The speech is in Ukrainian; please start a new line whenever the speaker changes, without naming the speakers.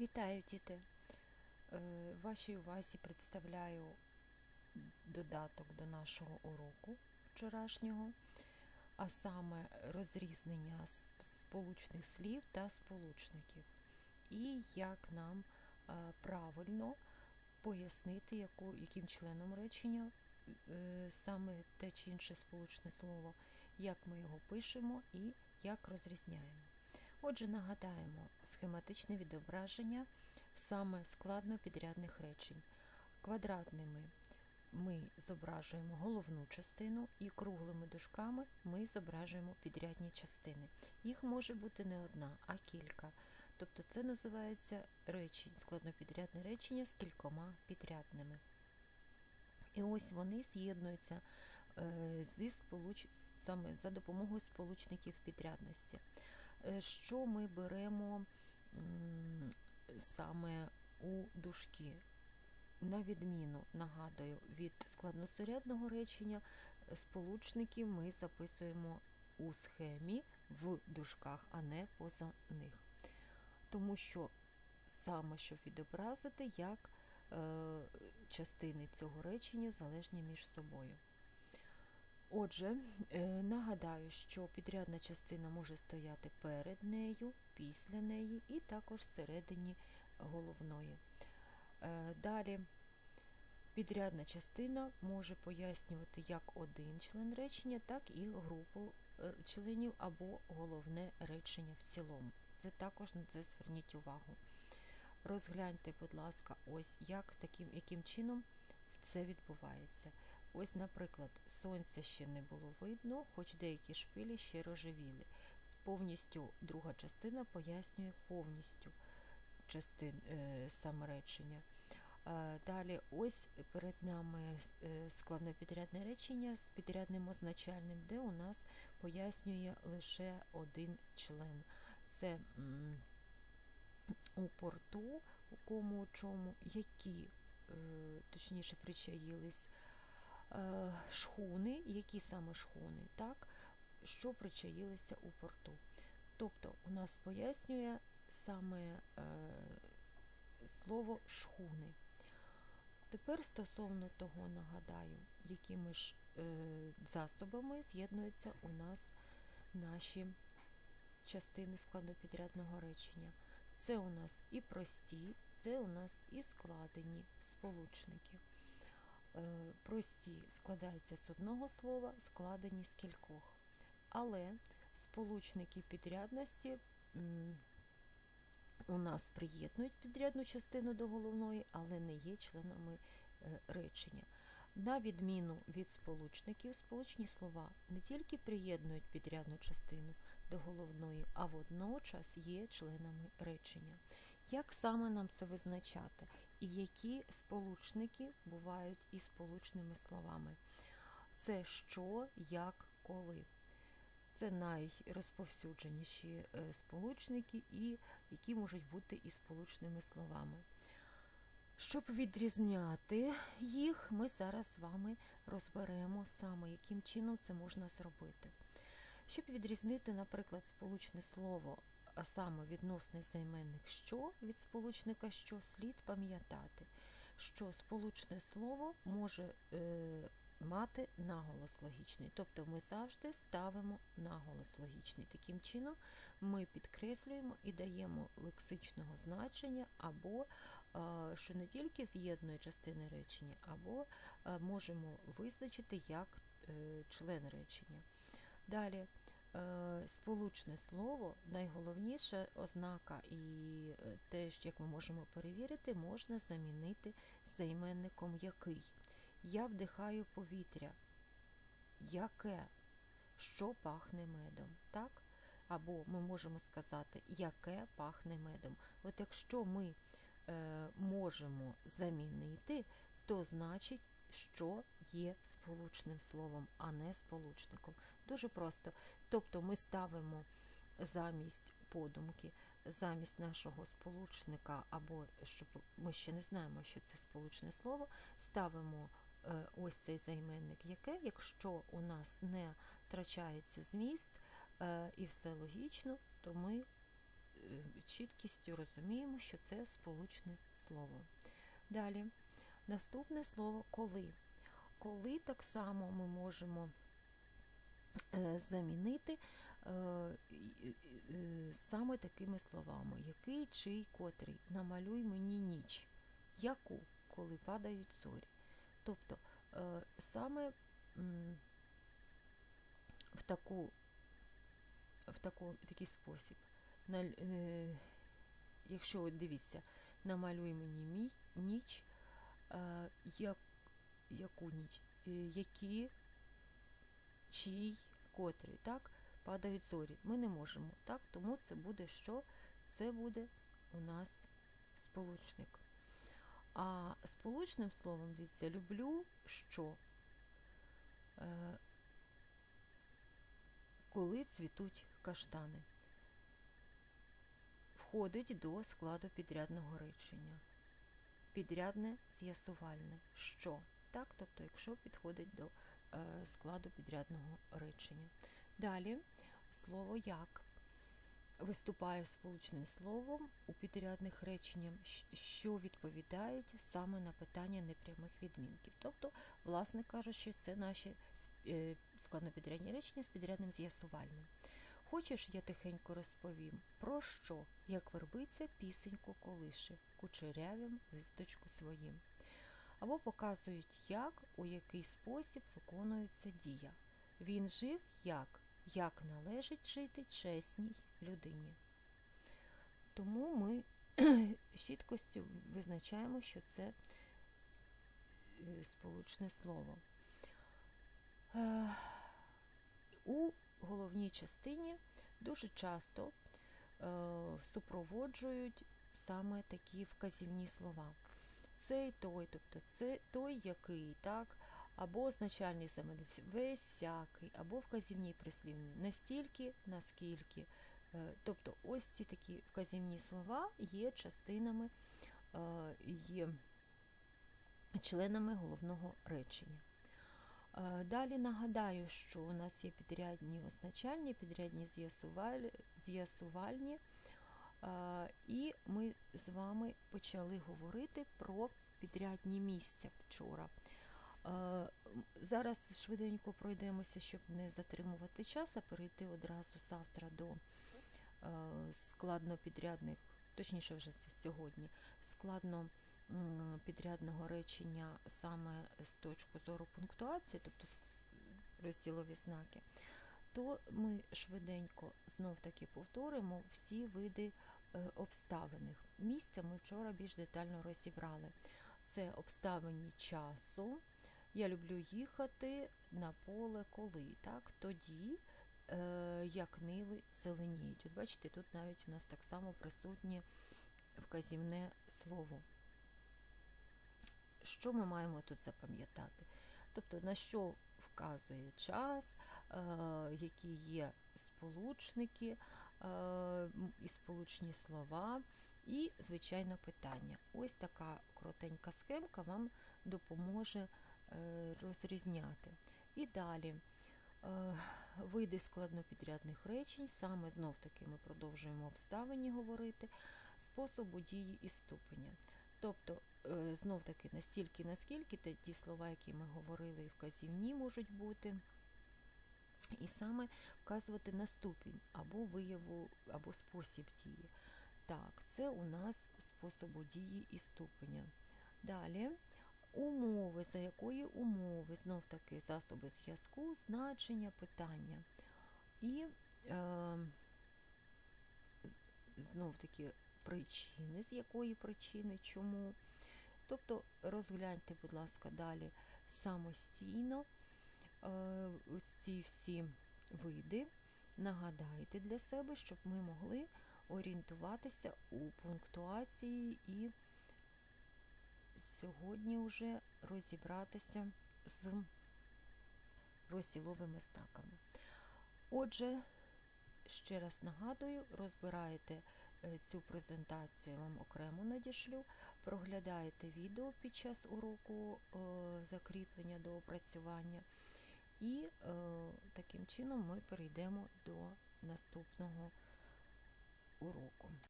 Вітаю, діти! Е, Вашій увазі представляю додаток до нашого уроку вчорашнього, а саме розрізнення сполучних слів та сполучників, і як нам е, правильно пояснити, яку, яким членом речення е, саме те чи інше сполучне слово, як ми його пишемо і як розрізняємо. Отже, нагадаємо схематичне відображення саме складно-підрядних речень. Квадратними ми зображуємо головну частину і круглими дужками ми зображуємо підрядні частини. Їх може бути не одна, а кілька. Тобто це називається речень, складнопідрядне речення з кількома підрядними. І ось вони з'єднуються е, зі сполуч... саме за допомогою сполучників підрядності. Е, Що ми беремо саме у дужки? На відміну, нагадую, від складносурядного речення сполучники ми записуємо у схемі в дужках, а не поза них. Тому що саме щоб відобразити, як е, частини цього речення залежні між собою. Отже, е, нагадаю, що підрядна частина може стояти перед нею, після неї і також всередині головної. Е, Далі підрядна частина може пояснювати як один член речення, так і групу е, членів або головне речення в цілому. Це також на це зверніть увагу. Розгляньте, будь ласка, ось як таким, яким чином це відбувається. Ось, наприклад, сонця ще не було видно, хоч деякі шпилі ще рожевіли. Повністю друга частина пояснює повністю частин е, саме речення. Е, Далі, ось перед нами е, складнопідрядне речення з підрядним означальним, де у нас пояснює лише один член. Це м, у порту, у кому у чому, які, е, точніше, причаїлись шхуни, які саме шхуни, так, що причаїлися у порту. Тобто у нас пояснює саме е, слово шхуни. Тепер стосовно того нагадаю, якими ж е, засобами з'єднуються у нас наші частини складнопідрядного речення. Це у нас і прості, це у нас і складені сполучники. Е, Прості складаються з одного слова, складені з кількох. Але сполучники підрядності у нас приєднують підрядну частину до головної, але не є членами е, речення. На відміну від сполучників, сполучні слова не тільки приєднують підрядну частину до головної, а водночас є членами речення. Як саме нам це визначати? І які сполучники бувають із сполучними словами? Це що, як, коли. Це найрозповсюдженіші е, сполучники, і які можуть бути і сполучними словами. Щоб відрізняти їх, ми зараз з вами розберемо саме, яким чином це можна зробити. Щоб відрізнити, наприклад, сполучне слово, а саме відносний займенник що від сполучника що, слід пам'ятати, що сполучне слово може е, мати наголос логічний. Тобто ми завжди ставимо наголос логічний. Таким чином ми підкреслюємо і даємо лексичного значення, або що не тільки з'єднує частини речення, або можемо визначити як е, член речення. Далі. Е, Сполучне слово, найголовніша ознака і е, теж, як ми можемо перевірити, можна замінити займенником який. Я вдихаю повітря. Яке? Що пахне медом? Так? Або ми можемо сказати, яке пахне медом. От якщо ми е, можемо замінити, то значить, що є сполучним словом, а не сполучником. Дуже просто. Тобто ми ставимо замість подумки, замість нашого сполучника, або щоб ми ще не знаємо, що це сполучне слово, ставимо е, ось цей займенник яке, якщо у нас не втрачається зміст е, і все логічно, то ми чіткістю розуміємо, що це сполучне слово. Далі, наступне слово коли. Коли так само ми можемо е, замінити е, і- е, саме такими словами: який, чий, котрий, намалюй мені ніч, яку, коли падають зорі. Тобто е, саме в таку в таку, такий спосіб. Якщо от дивіться, намалюй мені ніч, як, яку ніч, які, чий, котрий, так, падають зорі. Ми не можемо, так, тому це буде що? Це буде у нас сполучник. А сполучним словом, дивіться, люблю що? Е, коли цвітуть каштани. Входить до складу підрядного речення. Підрядне з'ясувальне. Що? Так, тобто, якщо підходить до складу підрядного речення. Далі слово як виступає сполучним словом у підрядних реченнях, що відповідають саме на питання непрямих відмінків. Тобто, власне кажучи, це наші е, складнопідрядні речення з підрядним з'ясувальним. Хочеш, я тихенько розповім, про що, як вербиця пісеньку колише, кучерявим листочку своїм. Або показують, як, у який спосіб виконується дія. Він жив як, як належить жити чесній людині. Тому ми з чіткостю визначаємо, що це е, сполучне слово. Е, У головній частині дуже часто е, супроводжують саме такі вказівні слова. Цей той, тобто це той, який, так, або означальний заменник весь всякий, або вказівні прислівні настільки, наскільки. Е, Тобто ось ці такі вказівні слова є частинами, е, є членами головного речення. Е, Далі нагадаю, що у нас є підрядні означальні, підрядні з'ясувальні, і з вами почали говорити про підрядні місця вчора. Е, Зараз швиденько пройдемося, щоб не затримувати час, а перейти одразу завтра до е, складнопідрядних, точніше вже сьогодні, складно підрядного речення саме з точки зору пунктуації, тобто розділові знаки, то ми швиденько знов таки повторимо всі види е, обставиних. Місця ми вчора більш детально розібрали. Це обставині часу. Я люблю їхати на поле коли, так? Тоді, е, як ниви зеленіють. От бачите, тут навіть у нас так само присутнє вказівне слово. Що ми маємо тут запам'ятати? Тобто на що вказує час, е, які є сполучники і сполучні слова, і, звичайно, питання. Ось така коротенька схемка вам допоможе е, розрізняти. І далі е, види складнопідрядних речень, саме знов таки ми продовжуємо обставині говорити, способу дії і ступеня. Тобто, е, знов таки настільки, наскільки ті слова, які ми говорили, і вказівні можуть бути, і саме вказувати на ступінь або вияву, або спосіб дії. Так, це у нас способу дії і ступеня. Далі умови, за якої умови, знов таки засоби зв'язку, значення, питання. І е, знов таки причини, з якої причини, чому. Тобто розгляньте, будь ласка, далі самостійно ось ці всі види, нагадайте для себе, щоб ми могли орієнтуватися у пунктуації і сьогодні вже розібратися з розділовими знаками. Отже, ще раз нагадую, розбираєте е, цю презентацію, я вам окремо надішлю, проглядаєте відео під час уроку е, закріплення до опрацювання, і е, таким чином ми перейдемо до наступного уроку.